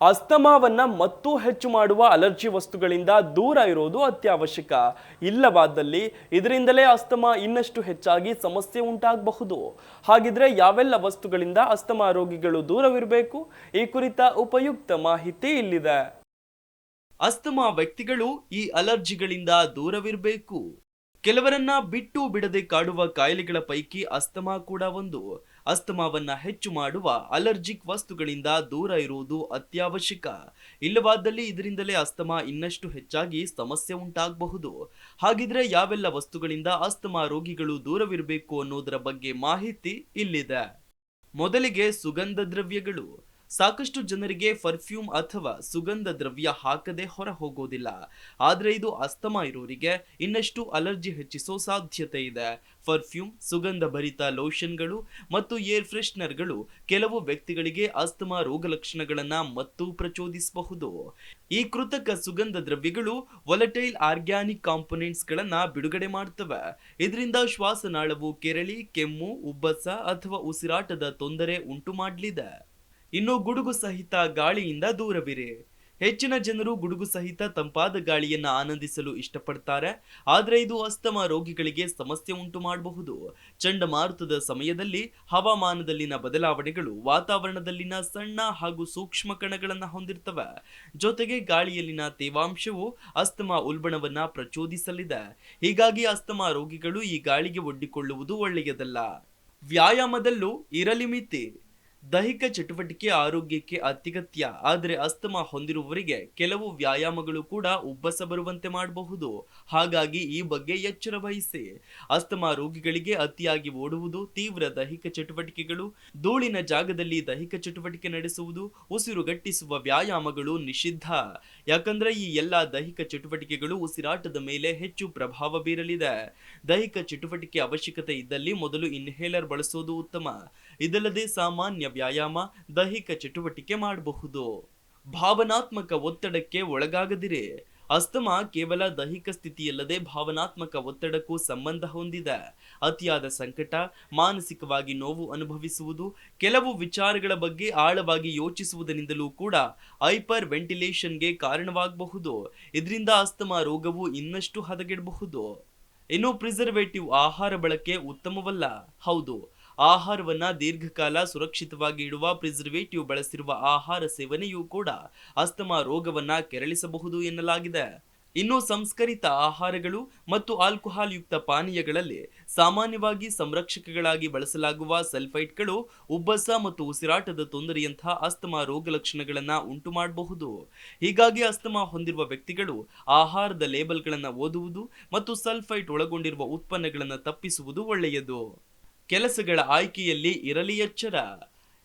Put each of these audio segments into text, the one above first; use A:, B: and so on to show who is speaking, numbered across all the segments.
A: ಅಸ್ತಮಾವನ್ನ ಮತ್ತೂ ಹೆಚ್ಚು ಮಾಡುವ ಅಲರ್ಜಿ ವಸ್ತುಗಳಿಂದ ದೂರ ಇರೋದು ಅತ್ಯವಶ್ಯಕ. ಇಲ್ಲವಾದಲ್ಲಿ ಇದರಿಂದಲೇ ಅಸ್ತಮಾ ಇನ್ನಷ್ಟು ಹೆಚ್ಚಾಗಿ ಸಮಸ್ಯೆ ಉಂಟಾಗಬಹುದು. ಹಾಗಿದ್ರೆ ಯಾವೆಲ್ಲ ವಸ್ತುಗಳಿಂದ ಅಸ್ತಮಾ ರೋಗಿಗಳು ದೂರವಿರಬೇಕು? ಈ ಕುರಿತ ಉಪಯುಕ್ತ ಮಾಹಿತಿ ಇಲ್ಲಿದೆ. ಅಸ್ತಮಾ ವ್ಯಕ್ತಿಗಳು ಈ ಅಲರ್ಜಿಗಳಿಂದ ದೂರವಿರಬೇಕು. ಕೆಲವರನ್ನ ಬಿಟ್ಟು ಬಿಡದೆ ಕಾಡುವ ಕಾಯಿಲೆಗಳ ಪೈಕಿ ಅಸ್ತಮಾ ಕೂಡ ಒಂದು. ಅಸ್ತಮಾವನ್ನ ಹೆಚ್ಚು ಮಾಡುವ ಅಲರ್ಜಿಕ್ ವಸ್ತುಗಳಿಂದ ದೂರ ಇರುವುದು ಅತ್ಯವಶ್ಯಕ. ಇಲ್ಲವಾದಲ್ಲಿ ಇದರಿಂದಲೇ ಅಸ್ತಮಾ ಇನ್ನಷ್ಟು ಹೆಚ್ಚಾಗಿ ಸಮಸ್ಯೆ ಉಂಟಾಗಬಹುದು. ಹಾಗಿದ್ರೆ ಯಾವೆಲ್ಲ ವಸ್ತುಗಳಿಂದ ಅಸ್ತಮಾ ರೋಗಿಗಳು ದೂರವಿರಬೇಕು ಅನ್ನೋದರ ಬಗ್ಗೆ ಮಾಹಿತಿ ಇಲ್ಲಿದೆ. ಮೊದಲಿಗೆ ಸುಗಂಧ ದ್ರವ್ಯಗಳು. ಸಾಕಷ್ಟು ಜನರಿಗೆ ಪರ್ಫ್ಯೂಮ್ ಅಥವಾ ಸುಗಂಧ ದ್ರವ್ಯ ಹಾಕದೆ ಹೊರ ಹೋಗೋದಿಲ್ಲ. ಆದರೆ ಇದು ಅಸ್ತಮಾ ಇರೋರಿಗೆ ಇನ್ನಷ್ಟು ಅಲರ್ಜಿ ಹೆಚ್ಚಿಸೋ ಸಾಧ್ಯತೆ ಇದೆ. ಪರ್ಫ್ಯೂಮ್ ಸುಗಂಧ ಭರಿತ ಲೋಷನ್ಗಳು ಮತ್ತು ಏರ್ ಫ್ರೆಶ್ನರ್ಗಳು ಕೆಲವು ವ್ಯಕ್ತಿಗಳಿಗೆ ಅಸ್ತಮಾ ರೋಗ ಲಕ್ಷಣಗಳನ್ನು ಮತ್ತು ಪ್ರಚೋದಿಸಬಹುದು. ಈ ಕೃತಕ ಸುಗಂಧ ದ್ರವ್ಯಗಳು ವೊಲಟೈಲ್ ಆರ್ಗ್ಯಾನಿಕ್ ಕಾಂಪೊನೆಂಟ್ಸ್ಗಳನ್ನು ಬಿಡುಗಡೆ ಮಾಡ್ತವೆ. ಇದರಿಂದ ಶ್ವಾಸನಾಳವು ಕೆರಳಿ, ಕೆಮ್ಮು, ಉಬ್ಬಸ ಅಥವಾ ಉಸಿರಾಟದ ತೊಂದರೆ ಉಂಟು ಮಾಡಲಿದೆ. ಇನ್ನು ಗುಡುಗು ಸಹಿತ ಗಾಳಿಯಿಂದ ದೂರವಿರಿ. ಹೆಚ್ಚಿನ ಜನರು ಗುಡುಗು ಸಹಿತ ತಂಪಾದ ಗಾಳಿಯನ್ನ ಆನಂದಿಸಲು ಇಷ್ಟಪಡ್ತಾರೆ. ಆದರೆ ಇದು ಅಸ್ತಮಾ ರೋಗಿಗಳಿಗೆ ಸಮಸ್ಯೆ ಉಂಟು ಮಾಡಬಹುದು. ಚಂಡಮಾರುತದ ಸಮಯದಲ್ಲಿ ಹವಾಮಾನದಲ್ಲಿನ ಬದಲಾವಣೆಗಳು ವಾತಾವರಣದಲ್ಲಿನ ಸಣ್ಣ ಹಾಗೂ ಸೂಕ್ಷ್ಮ ಕಣಗಳನ್ನು ಹೊಂದಿರ್ತವೆ. ಜೊತೆಗೆ ಗಾಳಿಯಲ್ಲಿನ ತೇವಾಂಶವು ಅಸ್ತಮಾ ಉಲ್ಬಣವನ್ನ ಪ್ರಚೋದಿಸಲಿದೆ. ಹೀಗಾಗಿ ಅಸ್ತಮಾ ರೋಗಿಗಳು ಈ ಗಾಳಿಗೆ ಒಡ್ಡಿಕೊಳ್ಳುವುದು ಒಳ್ಳೆಯದಲ್ಲ. ವ್ಯಾಯಾಮದಲ್ಲೂ ಇರಲಿ ಮಿತಿ. ದೈಹಿಕ ಚಟುವಟಿಕೆ ಆರೋಗ್ಯಕ್ಕೆ ಅತ್ಯಗತ್ಯ, ಆದರೆ ಅಸ್ತಮಾ ಹೊಂದಿರುವವರಿಗೆ ಕೆಲವು ವ್ಯಾಯಾಮಗಳು ಕೂಡ ಉಬ್ಬಸ ಬರುವಂತೆ ಮಾಡಬಹುದು. ಹಾಗಾಗಿ ಈ ಬಗ್ಗೆ ಎಚ್ಚರ ವಹಿಸಿ. ಅಸ್ತಮಾ ರೋಗಿಗಳಿಗೆ ಅತಿಯಾಗಿ ಓಡುವುದು ತೀವ್ರ ದೈಹಿಕ ಚಟುವಟಿಕೆಗಳು, ಧೂಳಿನ ಜಾಗದಲ್ಲಿ ದೈಹಿಕ ಚಟುವಟಿಕೆ ನಡೆಸುವುದು ಉಸಿರುಗಟ್ಟಿಸುವ ವ್ಯಾಯಾಮಗಳು ನಿಷಿದ್ಧ. ಯಾಕಂದ್ರೆ ಈ ಎಲ್ಲಾ ದೈಹಿಕ ಚಟುವಟಿಕೆಗಳು ಉಸಿರಾಟದ ಮೇಲೆ ಹೆಚ್ಚು ಪ್ರಭಾವ ಬೀರಲಿದೆ. ದೈಹಿಕ ಚಟುವಟಿಕೆ ಅವಶ್ಯಕತೆ ಇದ್ದಲ್ಲಿ ಮೊದಲು ಇನ್ಹೇಲರ್ ಬಳಸೋದು ಉತ್ತಮ. ಇದಲ್ಲದೆ ಸಾಮಾನ್ಯ ವ್ಯಾಯಾಮ, ದೈಹಿಕ ಚಟುವಟಿಕೆ ಮಾಡಬಹುದು. ಭಾವನಾತ್ಮಕ ಒತ್ತಡಕ್ಕೆ ಒಳಗಾಗದಿರಿ. ಅಸ್ತಮಾ ಕೇವಲ ದೈಹಿಕ ಸ್ಥಿತಿಯಲ್ಲದೆ ಭಾವನಾತ್ಮಕ ಒತ್ತಡಕ್ಕೂ ಸಂಬಂಧ ಹೊಂದಿದೆ. ಅತಿಯಾದ ಸಂಕಟ, ಮಾನಸಿಕವಾಗಿ ನೋವು ಅನುಭವಿಸುವುದು, ಕೆಲವು ವಿಚಾರಗಳ ಬಗ್ಗೆ ಆಳವಾಗಿ ಯೋಚಿಸುವುದರಿಂದಲೂ ಕೂಡ ಹೈಪರ್ ವೆಂಟಿಲೇಷನ್ಗೆ ಕಾರಣವಾಗಬಹುದು. ಇದರಿಂದ ಅಸ್ತಮಾ ರೋಗವು ಇನ್ನಷ್ಟು ಹದಗೆಡಬಹುದು. ಇನ್ನು ಪ್ರಿಸರ್ವೇಟಿವ್ ಆಹಾರ ಬಳಕೆ ಉತ್ತಮವಲ್ಲ. ಹೌದು ಆಹಾರವನ್ನ ದೀರ್ಘಕಾಲ ಸುರಕ್ಷಿತವಾಗಿ ಇಡುವ, ಪ್ರಿಸರ್ವೇಟಿವ್ ಬಳಸಿರುವ ಆಹಾರ ಸೇವನೆಯೂ ಕೂಡ ಅಸ್ತಮಾ ರೋಗವನ್ನ ಕೆರಳಿಸಬಹುದು ಎನ್ನಲಾಗಿದೆ. ಇನ್ನು ಸಂಸ್ಕರಿತ ಆಹಾರಗಳು ಮತ್ತು ಆಲ್ಕೋಹಾಲ್ ಯುಕ್ತ ಪಾನೀಯಗಳಲ್ಲಿ ಸಾಮಾನ್ಯವಾಗಿ ಸಂರಕ್ಷಕಗಳಾಗಿ ಬಳಸಲಾಗುವ ಸಲ್ಫೈಟ್ಗಳು, ಉಬ್ಬಸ ಮತ್ತು ಉಸಿರಾಟದ ತೊಂದರೆಯಂತಹ ಅಸ್ತಮಾ ರೋಗ ಲಕ್ಷಣಗಳನ್ನು ಉಂಟು ಮಾಡಬಹುದು ಹೀಗಾಗಿ ಅಸ್ತಮಾ ಹೊಂದಿರುವ ವ್ಯಕ್ತಿಗಳು ಆಹಾರದ ಲೇಬಲ್ಗಳನ್ನು ಓದುವುದು ಮತ್ತು ಸಲ್ಫೈಟ್ ಒಳಗೊಂಡಿರುವ ಉತ್ಪನ್ನಗಳನ್ನು ತಪ್ಪಿಸುವುದು ಒಳ್ಳೆಯದು. ಕೆಲಸಗಳ ಆಯ್ಕೆಯಲ್ಲಿ ಇರಲಿ ಎಚ್ಚರ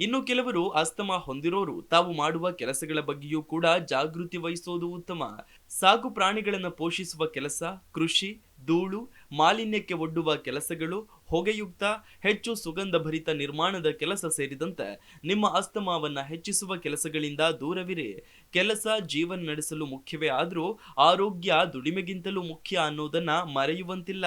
A: ಇನ್ನು ಕೆಲವರು ಅಸ್ತಮಾ ಹೊಂದಿರೋರು, ತಾವು ಮಾಡುವ ಕೆಲಸಗಳ ಬಗ್ಗೆಯೂ ಕೂಡ ಜಾಗೃತಿ ವಹಿಸೋದು ಉತ್ತಮ. ಸಾಕು ಪ್ರಾಣಿಗಳನ್ನು ಪೋಷಿಸುವ ಕೆಲಸ, ಕೃಷಿ, ಧೂಳು, ಮಾಲಿನ್ಯಕ್ಕೆ ಒಡ್ಡುವ ಕೆಲಸಗಳು, ಹೊಗೆಯುಕ್ತ, ಹೆಚ್ಚು ಸುಗಂಧ ಭರಿತ ನಿರ್ಮಾಣದ ಕೆಲಸ ಸೇರಿದಂತೆ ನಿಮ್ಮ ಅಸ್ತಮಾವನ್ನ ಹೆಚ್ಚಿಸುವ ಕೆಲಸಗಳಿಂದ ದೂರವಿರಿ. ಕೆಲಸ ಜೀವನ ನಡೆಸಲು ಮುಖ್ಯವೇ ಆದರೂ ಆರೋಗ್ಯ ದುಡಿಮೆಗಿಂತಲೂ ಮುಖ್ಯ ಅನ್ನೋದನ್ನ ಮರೆಯುವಂತಿಲ್ಲ.